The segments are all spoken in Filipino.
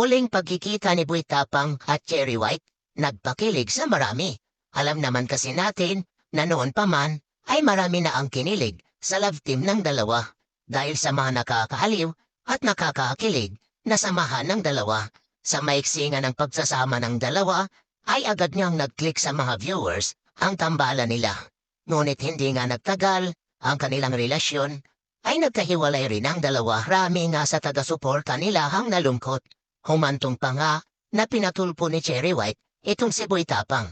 Muling pagkikita ni Boy Tapang at Cherry White, nagpakilig sa marami. Alam naman kasi natin na noon pa man ay marami na ang kinilig sa love team ng dalawa dahil sa mga nakakaaliw at nakakakilig na samahan ng dalawa. Sa maiksi nga ng pagsasama ng dalawa ay agad niyang nag-click sa mga viewers ang tambalan nila. Ngunit hindi nga nagtagal ang kanilang relasyon ay nagkahiwalay rin ang dalawa. Rami nga sa taga-suporta nila ang nalungkot. Humantong pa nga na pinatulpo ni Cherry White itong si Tapang.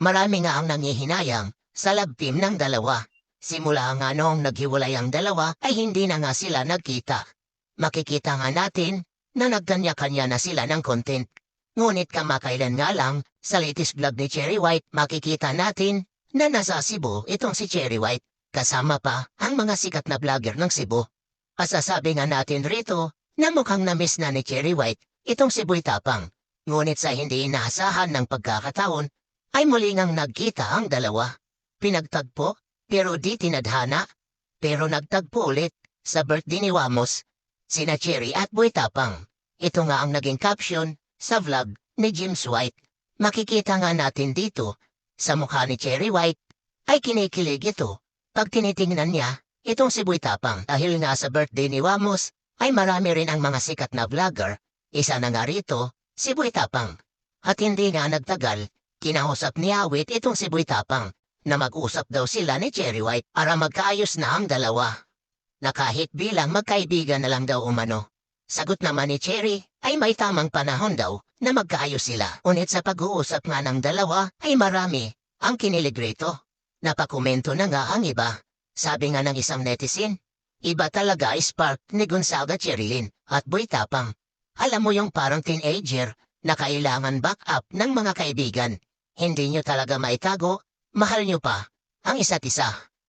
Marami nga ang nangihinayang sa love team ng dalawa. Simula nga noong naghiwalay ang dalawa ay hindi na nga sila nagkita. Makikita nga natin na nagkanya-kanya na sila ng content. Ngunit kamakailan nga lang, sa latest vlog ni Cherry White, makikita natin na nasa Cebu itong si Cherry White, kasama pa ang mga sikat na vlogger ng Cebu. Pasasabi nga natin rito na mukhang na-miss na ni Cherry White itong si Boy Tapang. Ngunit sa hindi inaasahan ng pagkakataon, ay muli ngang nagkita ang dalawa. Pinagtagpo, pero di tinadhana. Pero nagtagpo ulit sa birthday ni Wamos, sina Cherry at Boy Tapang. Ito nga ang naging caption sa vlog ni James White. Makikita nga natin dito, sa mukha ni Cherry White, ay kinikilig ito. Pag tinitingnan niya, itong si Boy Tapang dahil nga sa birthday ni Wamos, ay marami rin ang mga sikat na vlogger. Isa na nga rito, si Boy Tapang. At hindi nga nagtagal, kinausap ni Awit itong si Boy Tapang na mag-usap daw sila ni Cherry White para magkaayos na ang dalawa. Na kahit bilang magkaibigan na lang daw umano. Sagot naman ni Cherry ay may tamang panahon daw na magkaayos sila. Unit sa pag-uusap nga ng dalawa ay marami ang kinilig rito. Napakomento na nga ang iba. Sabi nga ng isang netizen, iba talaga ay spark ni Gonzaga Cherilyn at Boy Tapang. Alam mo yung parang teenager na kailangan backup ng mga kaibigan. Hindi nyo talaga maitago, mahal nyo pa ang isa't isa.